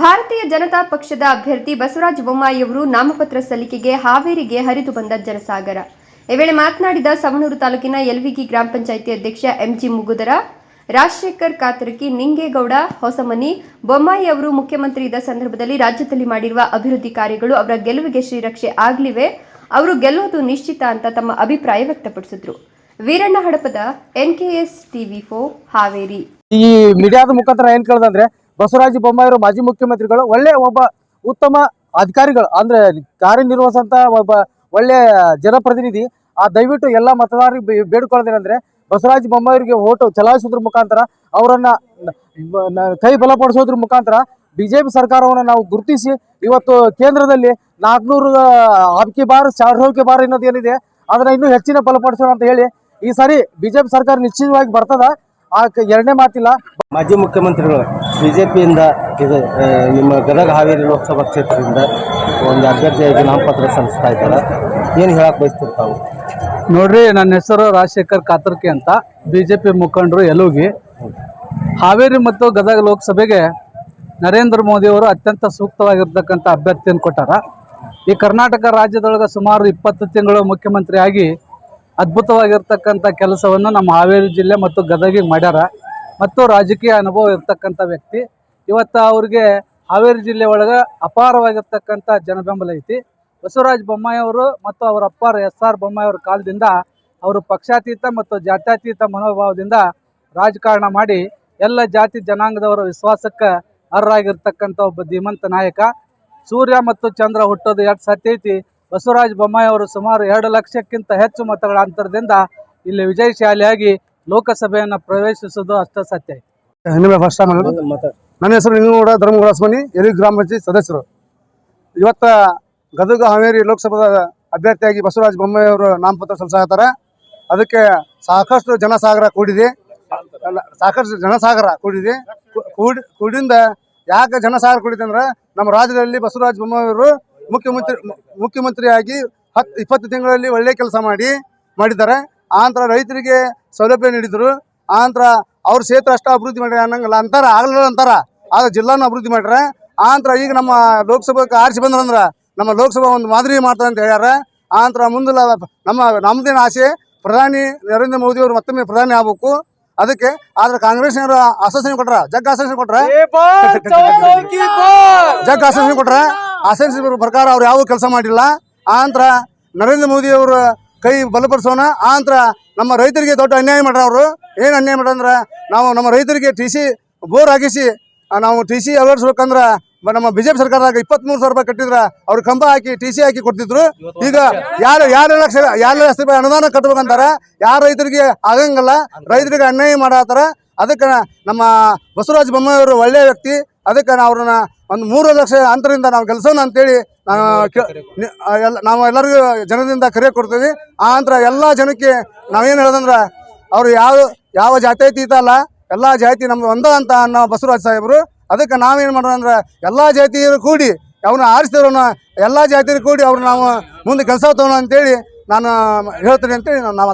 ಭಾರತೀಯ ಜನತಾ ಪಕ್ಷದ ಅಭ್ಯರ್ಥಿ ಬಸವರಾಜ ಬೊಮ್ಮಾಯಿಯವರು ನಾಮಪತ್ರ ಸಲ್ಲಿಕೆಗೆ ಹಾವೇರಿಗೆ ಹರಿದು ಬಂದ ಜನಸಾಗರ. ಈ ವೇಳೆ ಮಾತನಾಡಿದ ಸವಣೂರು ತಾಲೂಕಿನ ಎಲ್ವಿಗಿ ಗ್ರಾಮ ಪಂಚಾಯಿತಿ ಅಧ್ಯಕ್ಷ ಎಂಜಿ ಮುಗುದರ, ರಾಜಶೇಖರ್ ಕಾತರಕಿ, ನಿಂಗೇಗೌಡ, ಹೊಸಮನಿ, ಬೊಮ್ಮಾಯಿ ಅವರು ಮುಖ್ಯಮಂತ್ರಿ ಇದ್ದ ಸಂದರ್ಭದಲ್ಲಿ ರಾಜ್ಯದಲ್ಲಿ ಮಾಡಿರುವ ಅಭಿವೃದ್ಧಿ ಕಾರ್ಯಗಳು ಅವರ ಗೆಲುವಿಗೆ ಶ್ರೀರಕ್ಷೆ ಆಗಲಿವೆ. ಅವರು ಗೆಲ್ಲುವುದು ನಿಶ್ಚಿತ ಅಂತ ತಮ್ಮ ಅಭಿಪ್ರಾಯ ವ್ಯಕ್ತಪಡಿಸಿದ್ರು. ವೀರಣ್ಣ ಹಡಪದ ಎನ್ಕೆಎಸ್ ಟಿವಿ ಫೋ ಹಾವೇರಿ. ಈ ಮೀಡಿಯಾದ ಮುಖಾಂತರ ಏನ್ ಕೇಳ್ದಂದ್ರೆ ಬಸವರಾಜ ಬೊಮ್ಮಾಯಿರು ಮಾಜಿ ಮುಖ್ಯಮಂತ್ರಿಗಳು, ಒಳ್ಳೆ ಒಬ್ಬ ಉತ್ತಮ ಅಧಿಕಾರಿಗಳು, ಅಂದ್ರೆ ಕಾರ್ಯನಿರ್ವಹಿಸಂತ ಒಬ್ಬ ಒಳ್ಳೆ ಜನಪ್ರತಿನಿಧಿ, ಆ ದಯವಿಟ್ಟು ಎಲ್ಲ ಮತದಾರರಿಗೆ ಬೇಡ್ಕೊಳ್ಳೋದೇನೆಂದ್ರೆ ಬಸವರಾಜ ಬೊಮ್ಮಾಯಿರಿಗೆ ಓಟು ಚಲಾಯಿಸೋದ್ರ ಮುಖಾಂತರ ಅವರನ್ನ ಕೈ ಬಲಪಡಿಸೋದ್ರ ಮುಖಾಂತರ ಬಿಜೆಪಿ ಸರ್ಕಾರವನ್ನು ನಾವು ಗುರುತಿಸಿ ಇವತ್ತು ಕೇಂದ್ರದಲ್ಲಿ ನಾಲ್ಕುನೂರು ಆಬ್ಕಿ ಬಾರ್ ಚಾರ್ಹೋಕಿ ಬಾರ್ ಅನ್ನೋದು ಏನಿದೆ, ಅದನ್ನ ಇನ್ನೂ ಹೆಚ್ಚಿನ ಬಲಪಡಿಸೋಣ ಅಂತ ಹೇಳಿ ಈ ಸಾರಿ ಬಿಜೆಪಿ ಸರ್ಕಾರ ನಿಶ್ಚಿತವಾಗಿ ಬರ್ತದ, ಆ ಎರಡನೇ ಮಾತಿಲ್ಲ. ಮಾಜಿ ಮುಖ್ಯಮಂತ್ರಿಗಳು ಬಿಜೆಪಿಯಿಂದ ಇದು ಆ, ನಿಮ್ಮ ಗದಗ ಹಾವೇರಿ ಲೋಕಸಭಾ ಕ್ಷೇತ್ರದಿಂದ ಒಂದು ಅಭ್ಯರ್ಥಿಯಾಗಿ ನಾಮಪತ್ರ ಸಲ್ಲಿಸ್ತಾ ಇದ್ದಾರೆ? ಏನು ಹೇಳಕ್ಕೆ ಬಯಸ್ತೀರಿ ತಾವು? ನೋಡ್ರಿ ನನ್ನ ಹೆಸರು ರಾಜಶೇಖರ್ ಕಾತರ್ಕಿ ಅಂತ. ಬಿ ಜೆ ಪಿ ಮುಖಂಡರು ಎಲುಗಿ. ಹಾವೇರಿ ಮತ್ತು ಗದಗ ಲೋಕಸಭೆಗೆ ನರೇಂದ್ರ ಮೋದಿಯವರು ಅತ್ಯಂತ ಸೂಕ್ತವಾಗಿರ್ತಕ್ಕಂಥ ಅಭ್ಯರ್ಥಿಯನ್ನು ಕೊಟ್ಟಾರ. ಈ ಕರ್ನಾಟಕ ರಾಜ್ಯದೊಳಗೆ ಸುಮಾರು ಇಪ್ಪತ್ತು ತಿಂಗಳು ಮುಖ್ಯಮಂತ್ರಿಯಾಗಿ ಅದ್ಭುತವಾಗಿರ್ತಕ್ಕಂಥ ಕೆಲಸವನ್ನು ನಮ್ಮ ಹಾವೇರಿ ಜಿಲ್ಲೆ ಮತ್ತು ಗದಗಿಗೆ ಮಾಡ್ಯಾರ. ಮತ್ತು ರಾಜಕೀಯ ಅನುಭವ ಇರ್ತಕ್ಕಂಥ ವ್ಯಕ್ತಿ. ಇವತ್ತು ಅವ್ರಿಗೆ ಹಾವೇರಿ ಜಿಲ್ಲೆ ಒಳಗೆ ಅಪಾರವಾಗಿರ್ತಕ್ಕಂಥ ಜನಬೆಂಬಲ ಐತಿ. ಬಸವರಾಜ ಬೊಮ್ಮಾಯಿಯವರು ಮತ್ತು ಅವರ ಅಪ್ಪಾರ ಎಸ್ ಆರ್ ಬೊಮ್ಮಾಯಿ ಅವರ ಕಾಲದಿಂದ ಅವರು ಪಕ್ಷಾತೀತ ಮತ್ತು ಜಾತ್ಯಾತೀತ ಮನೋಭಾವದಿಂದ ರಾಜಕಾರಣ ಮಾಡಿ ಎಲ್ಲ ಜಾತಿ ಜನಾಂಗದವರ ವಿಶ್ವಾಸಕ್ಕೆ ಅರ್ಹರಾಗಿರ್ತಕ್ಕಂಥ ಒಬ್ಬ ಧೀಮಂತ ನಾಯಕ. ಸೂರ್ಯ ಮತ್ತು ಚಂದ್ರ ಹುಟ್ಟೋದು ಎರಡು ಸತ್ಯ ಐತಿ. ಬಸವರಾಜ ಬೊಮ್ಮಾಯಿ ಅವರು ಸುಮಾರು ಎರಡು ಲಕ್ಷಕ್ಕಿಂತ ಹೆಚ್ಚು ಮತಗಳ ಅಂತರದಿಂದ ಇಲ್ಲಿ ವಿಜಯಶಾಲಿಯಾಗಿ ಲೋಕಸಭೆಯನ್ನು ಪ್ರವೇಶಿಸೋದು ಅಷ್ಟ ಸತ್ಯ. ನಿಮಗೆ ಫಸ್ಟ್ ಟೈಮ್ ನನ್ನ ಹೆಸರು ನಿಂಗನಗೌಡ ಧರ್ಮಗೌಡ ಸ್ವಾಮಿ ಎಲಿ ಗ್ರಾಮ ಪಂಚಾಯತ್ ಸದಸ್ಯರು. ಇವತ್ತ ಗದಗ ಹಾವೇರಿ ಲೋಕಸಭಾ ಅಭ್ಯರ್ಥಿಯಾಗಿ ಬಸವರಾಜ ಬೊಮ್ಮಾಯಿ ಅವರು ನಾಮಪತ್ರ ಸಲ್ಲಿಸಾಕತ್ತಾರ. ಅದಕ್ಕೆ ಸಾಕಷ್ಟು ಜನಸಾಗರ ಕೂಡಿದೆ. ಅಲ್ಲ, ಸಾಕಷ್ಟು ಜನಸಾಗರ ಕೂಡಿದೆ. ಕೂಡಿ ಕೂಡಿಂದ ಯಾಕೆ ಜನಸಾಗರ ಕೂಡಿದೆ ಅಂದ್ರೆ ನಮ್ಮ ರಾಜ್ಯದಲ್ಲಿ ಬಸವರಾಜ ಬೊಮ್ಮಾಯಿ ಅವರು ಮುಖ್ಯಮಂತ್ರಿ ಮುಖ್ಯಮಂತ್ರಿಯಾಗಿ ಹತ್ತು ಇಪ್ಪತ್ತು ತಿಂಗಳಲ್ಲಿ ಒಳ್ಳೆ ಕೆಲಸ ಮಾಡಿ ಮಾಡಿದ್ದಾರೆ. ಆನಂತರ ರೈತರಿಗೆ ಸೌಲಭ್ಯ ನೀಡಿದರು. ಆನಂತರ ಅವ್ರ ಕ್ಷೇತ್ರ ಅಷ್ಟ ಅಭಿವೃದ್ಧಿ ಮಾಡ್ಯಾರ ಅನ್ನಂಗಿಲ್ಲ. ಅಂತಾರೆ ಆಗಲಿಲ್ಲ ಅಂತಾರೆ. ಆಗ ಜಿಲ್ಲಾನ ಅಭಿವೃದ್ಧಿ ಮಾಡ್ಯಾರ. ಆನಂತರ ಈಗ ನಮ್ಮ ಲೋಕಸಭೆಗೆ ಆರಿಸಿ ಬಂದ್ರಂದ್ರ ನಮ್ಮ ಲೋಕಸಭಾ ಒಂದು ಮಾದರಿ ಮಾಡ್ತಾರೆ ಅಂತ ಹೇಳ್ಯಾರ. ಆನಂತರ ಮುಂದಿಲ್ಲ ನಮ್ಮ ನಮ್ಮದೇನು ಆಸೆ ಪ್ರಧಾನಿ ನರೇಂದ್ರ ಮೋದಿ ಅವರು ಮತ್ತೊಮ್ಮೆ ಪ್ರಧಾನಿ ಆಗ್ಬೇಕು. ಅದಕ್ಕೆ ಆದ್ರೆ ಕಾಂಗ್ರೆಸ್ನವರು ಆಶ್ವಾಸನೆ ಕೊಟ್ರ? ಜಗ್ ಆಶ್ವಾಸನೆ ಕೊಟ್ರ? ಜಗ್ ಆಶ್ವಾಸನೆ ಕೊಟ್ರ? ಆಶ್ವಾಸನೆ ಪ್ರಕಾರ ಅವ್ರು ಯಾವ ಕೆಲಸ ಮಾಡಿಲ್ಲ. ಆನಂತರ ನರೇಂದ್ರ ಮೋದಿ ಅವರು ಕೈ ಬಲಪಡಿಸೋಣ. ಆನಂತರ ನಮ್ಮ ರೈತರಿಗೆ ದೊಡ್ಡ ಅನ್ಯಾಯ ಮಾಡ್ರ ಅವರು. ಏನು ಅನ್ಯಾಯ ಮಾಡ್ರಂದ್ರೆ ನಾವು ನಮ್ಮ ರೈತರಿಗೆ ಟಿ ಸಿ ಬೋರ್ ಹಾಕಿಸಿ ನಾವು ಟಿ ಸಿ ಅಳವಡಿಸ್ಬೇಕಂದ್ರೆ ನಮ್ಮ ಬಿಜೆಪಿ ಸರ್ಕಾರದಾಗ ಇಪ್ಪತ್ಮೂರು ಸಾವಿರ ರೂಪಾಯಿ ಕಟ್ಟಿದ್ರೆ ಅವ್ರು ಕಂಬ ಹಾಕಿ ಟಿ ಸಿ ಹಾಕಿ ಕೊಡ್ತಿದ್ರು ಈಗ ಯಾರು ಯಾರು ಲಕ್ಷ ಯಾರು ಲಕ್ಷ ರೂಪಾಯಿ ಅನುದಾನ ಕಟ್ಬೇಕಂತಾರ, ಯಾರು ರೈತರಿಗೆ ಆಗಂಗಿಲ್ಲ. ರೈತರಿಗೆ ಅನ್ಯಾಯ ಮಾಡತ್ತಾರ ಅದಕ್ಕೆ ನಮ್ಮ ಬಸವರಾಜ ಬೊಮ್ಮಾಯಿ ಅವರು ಒಳ್ಳೆಯ ವ್ಯಕ್ತಿ. ಅದಕ್ಕೆ ನಾವು ಅವ್ರನ್ನ ಒಂದು ಮೂರು ಲಕ್ಷ ಅಂತರಿಂದ ನಾವು ಗೆಲ್ಸೋಣ ಅಂತೇಳಿ ಎಲ್ಲ ನಾವು ಎಲ್ಲರಿಗೂ ಜನದಿಂದ ಕರೆ ಕೊಡ್ತೀವಿ. ಆ ನಂತರ ಎಲ್ಲ ಜನಕ್ಕೆ ನಾವೇನು ಹೇಳೋದಂದ್ರೆ ಅವ್ರು ಯಾವ ಯಾವ ಜಾತ್ಯತೀತ ಅಲ್ಲ, ಎಲ್ಲ ಜಾತಿ ನಮ್ದು ಒಂದ ಅಂತ ಅನ್ನೋ ಬಸವರಾಜ ಸಾಹೇಬರು. ಅದಕ್ಕೆ ನಾವೇನು ಮಾಡೋಣ ಅಂದ್ರೆ ಎಲ್ಲ ಜಾತಿಯರು ಕೂಡಿ ಅವ್ರನ್ನ ಆರಿಸಿದವ್ರನ್ನ ಎಲ್ಲ ಜಾತಿಯರು ಕೂಡಿ ಅವ್ರು ನಾವು ಮುಂದೆ ಕೆಲಸ ತಗೋಣ ಅಂತೇಳಿ ನಾನು ಹೇಳ್ತೀನಿ ಅಂತೇಳಿ ನಾನು ನಾವು